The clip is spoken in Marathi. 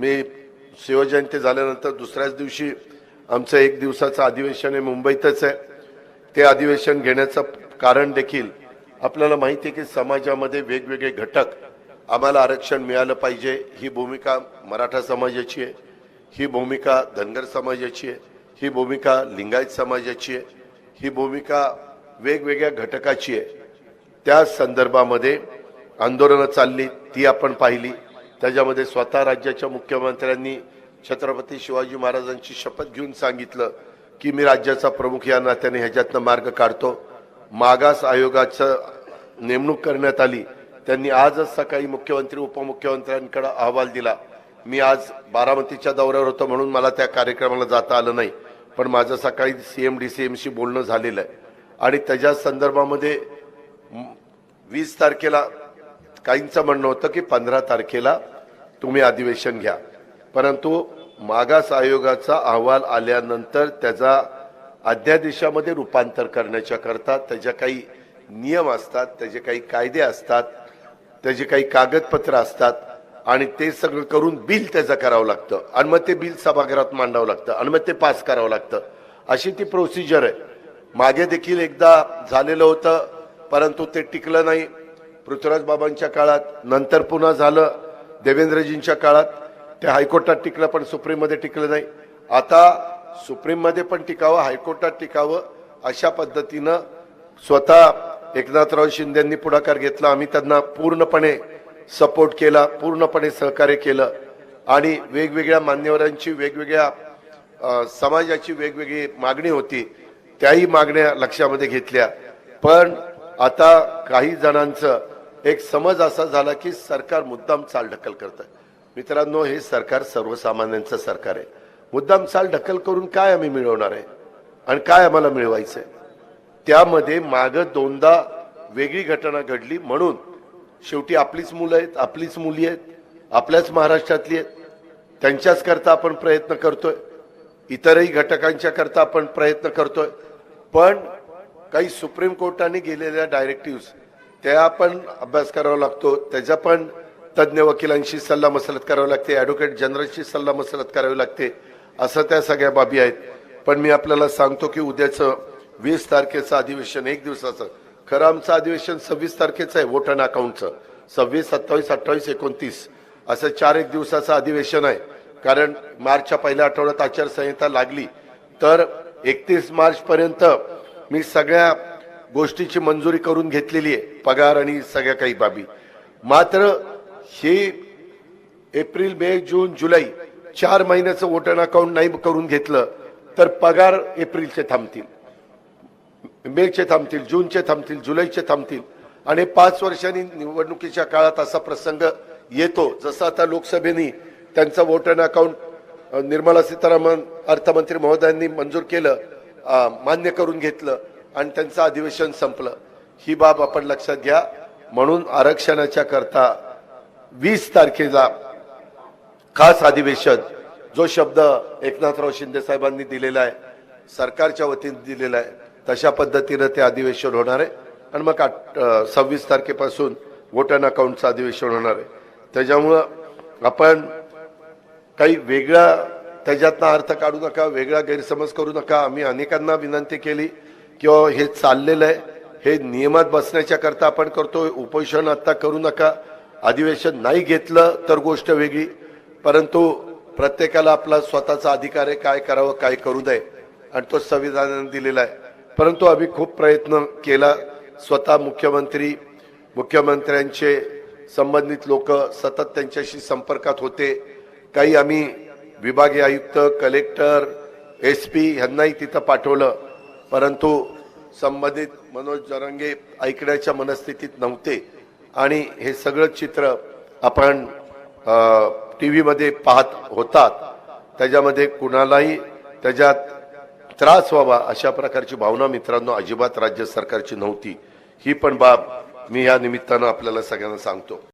मी शिवजयंती झाल्यानंतर दुसऱ्याच दिवशी आमचं एक दिवसाचं अधिवेशन आहे मुंबईतच आहे. ते अधिवेशन घेण्याचं कारण देखील आपल्याला माहिती आहे की समाजामध्ये वेगवेगळे घटक आम्हाला आरक्षण मिळालं पाहिजे. ही भूमिका मराठा समाजाची आहे. ही भूमिका धनगर समाजाची आहे. ही भूमिका लिंगायत समाजाची आहे. ही भूमिका वेगवेगळ्या घटकाची आहे. त्या संदर्भामध्ये आंदोलनं चालली ती आपण पाहिली. त्याच्यामध्ये स्वतः राज्याच्या मुख्यमंत्र्यांनी छत्रपती शिवाजी महाराजांची शपथ घेऊन सांगितलं की मी राज्याचा प्रमुख या नात्याने ह्याच्यातनं मार्ग काढतो. मागास आयोगाचं नेमणूक करण्यात आली. त्यांनी आजच सकाळी मुख्यमंत्री उपमुख्यमंत्र्यांकडे अहवाल दिला. मी आज बारामतीच्या दौऱ्यावर होतो म्हणून मला त्या कार्यक्रमाला जाता आलं नाही. पण माझं सकाळी सी एम डी सी एमशी बोलणं झालेलं आहे. आणि त्याच्या संदर्भामध्ये वीस तारखेला काहींचं म्हणणं होतं की पंधरा तारखेला तुम्ही अधिवेशन घ्या. परंतु मागास आयोगाचा अहवाल आल्यानंतर त्याचा अध्यादेशामध्ये रूपांतर करण्याच्या करता त्याच्या काही नियम असतात त्याचे काही कायदे असतात त्याचे काही कागदपत्र असतात आणि ते सगळं करून बिल त्याचं करावं लागतं. आणि मग ते बिल सभागृहात मांडावं लागतं आणि मग ते पास करावं लागतं. अशी ती प्रोसिजर आहे. मागे देखील एकदा झालेलं होतं परंतु ते टिकलं नाही. पृथ्वीराज बाबांच्या काळात नंतर पुन्हा झालं देवेंद्रजींच्या काळात. ते हायकोर्टात टिकलं पण सुप्रीममध्ये टिकलं नाही. आता सुप्रीममध्ये पण टिकावं हायकोर्टात टिकावं अशा पद्धतीनं स्वतः एकनाथराव शिंदेंनी पुढाकार घेतला. आम्ही त्यांना पूर्णपणे सपोर्ट केला पूर्णपणे सहकार्य केलं. आणि वेगवेगळ्या मान्यवरांची वेगवेगळ्या समाजाची वेगवेगळी मागणी होती त्याही मागण्या लक्षामध्ये घेतल्या. पण आता काही जणांचं एक समज असा झाला की सरकार मुद्दाम चालढकल करतं मित्रांनो हे सरकार सर्वसामान्यांचं सरकार आहे. मुद्दाम चालढकल करून काय आम्ही मिळवणार आहे? आणि काय आम्हाला मिळवायचंय? त्यामध्ये मागं दोनदा वेगळी घटना घडली म्हणून शेवटी आपलीच मुलं आहेत आपलीच मुली आहेत आपल्याच महाराष्ट्रातली आहेत. त्यांच्याच करता आपण प्रयत्न करतोय. इतरही घटकांच्या करता आपण प्रयत्न करतोय. पण काही सुप्रीम कोर्टाने गेलेल्या डायरेक्टिव्ह त्या पण अभ्यास करावा लागतो. त्याचा पण तज्ज्ञ वकिलांशी सल्ला मसलत करावी लागते. ॲडव्होकेट जनरलशी सल्ला मसलत करावी लागते. असं त्या सगळ्या बाबी आहेत. पण मी आपल्याला सांगतो की उद्याचं वीस तारखेचं अधिवेशन एक दिवसाचं खरं आमचं अधिवेशन सव्वीस तारखेचं आहे वोट अँड अकाउंटचं सव्वीस सत्तावीस अठ्ठावीस एकोणतीस. असं चार एक दिवसाचं अधिवेशन आहे. कारण मार्चच्या पहिल्या आठवड्यात आचारसंहिता लागली. तर एकतीस मार्च पर्यंत मी सगळ्या गोष्टीची मंजुरी करून घेतलेली आहे पगार आणि सगळ्या काही बाबी. मात्र ही एप्रिल मे जून जुलै चार महिन्याचं वोट अकाउंट नाही करून घेतलं तर पगार एप्रिलचे थांबतील. मेचे थांबतील जूनचे थांबतील जुलैचे थांबतील. आणि पाच वर्षांनी निवडणुकीच्या काळात असा प्रसंग येतो जसं आता लोकसभेने त्यांचं वोट अकाउंट निर्मला सीतारामन अर्थमंत्री महोदयांनी मंजूर केलं मान्य करून घेतलं आणि त्यांचं अधिवेशन संपलं. ही बाब आपण लक्षात घ्या. म्हणून आरक्षणाच्या करता वीस तारखेला खास अधिवेशन जो शब्द एकनाथराव शिंदे साहेबांनी दिलेला आहे सरकारच्या वतीने दिलेला आहे तशा पद्धतीनं ते अधिवेशन होणार आहे. आणि मग सव्वीस तारखेपासून वोट अँड अकाउंटचं अधिवेशन होणार आहे. त्याच्यामुळं आपण काही वेगळा त्याच्यातनं अर्थ काढू नका वेगळा गैरसमज करू नका. आम्ही अनेकांना विनंती केली किंवा हे चाललेलं आहे. हे नियमात बसण्याच्या करता आपण करतो उपोषण आत्ता करू नका. अधिवेशन नाही घेतलं तर गोष्ट वेगळी. परंतु प्रत्येकाला आपला स्वतःचा अधिकार आहे काय करावं काय करू नये. आणि तो संविधानाने दिलेला आहे. परंतु आम्ही खूप प्रयत्न केला. स्वतः मुख्यमंत्री मुख्यमंत्र्यांचे संबंधित लोक सतत त्यांच्याशी संपर्कात होते. काही आम्ही विभागीय आयुक्त कलेक्टर एस पी ह्यांनाही तिथं पाठवलं. परंतु संबंधित मनोज जरंगे ऐकण्याच्या मनस्थितीत नव्हते. आणि हे सगळं चित्र आपण टी व्हीमध्ये पाहत होतात. त्याच्यामध्ये कुणालाही त्याच्यात त्रास व्हावा अशा प्रकारची भावना मित्रांनो अजिबात राज्य सरकारची नव्हती. ही पण बाब मी या निमित्तानं आपल्याला सगळ्यांना सांगतो.